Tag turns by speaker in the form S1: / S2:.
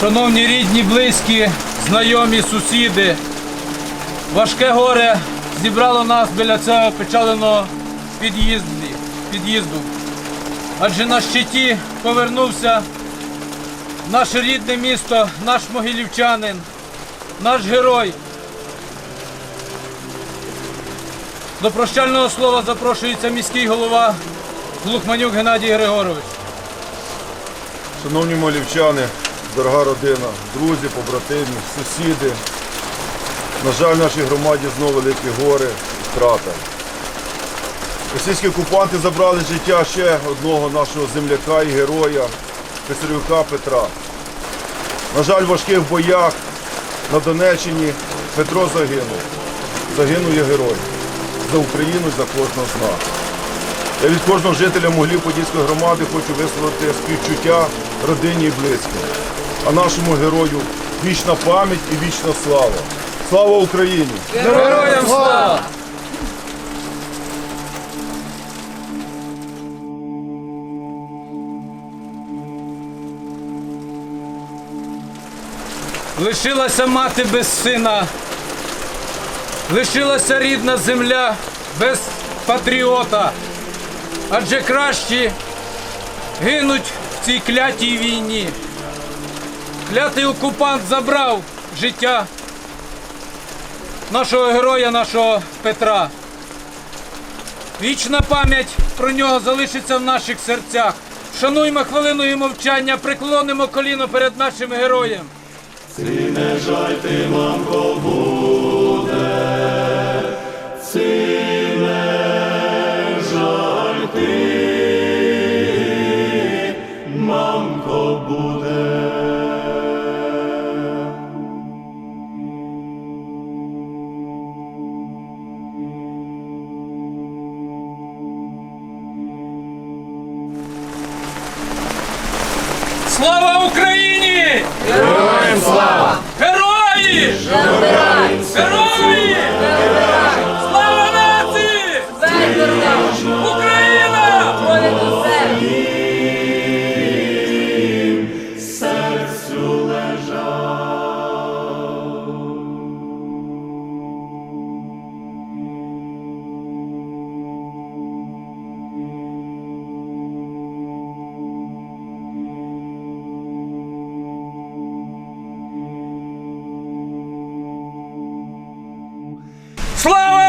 S1: Шановні рідні, близькі, знайомі, сусіди, важке горе зібрало нас біля цього печаленого під'їзду. Адже на щиті повернувся наше рідне місто, наш могилівчанин, наш герой. До прощального слова запрошується міський голова Глухманюк Геннадій Григорович.
S2: Шановні малівчани, дорога родина, друзі, побратимі, сусіди. На жаль, в нашій громаді знову великі гори, втрата. Російські окупанти забрали життя ще одного нашого земляка і героя, Писарюка Петра. На жаль, в важких боях на Донеччині Петро загинув. Загинув є герой. За Україну і за кожного з нас. Я від кожного жителя Могилів Подільської громади хочу висловити співчуття родині і близьким. А нашому герою вічна пам'ять і вічна слава. Слава Україні!
S1: Героям слава! Лишилася мати без сина, лишилася рідна земля без патріота. Адже кращі гинуть в цій клятій війні. Клятий окупант забрав життя нашого героя, нашого Петра. Вічна пам'ять про нього залишиться в наших серцях. Шануймо хвилиною мовчання, приклонимо коліно перед нашим героєм. Слава Україні! Героям слава! Герої! Герої! Слава Flower!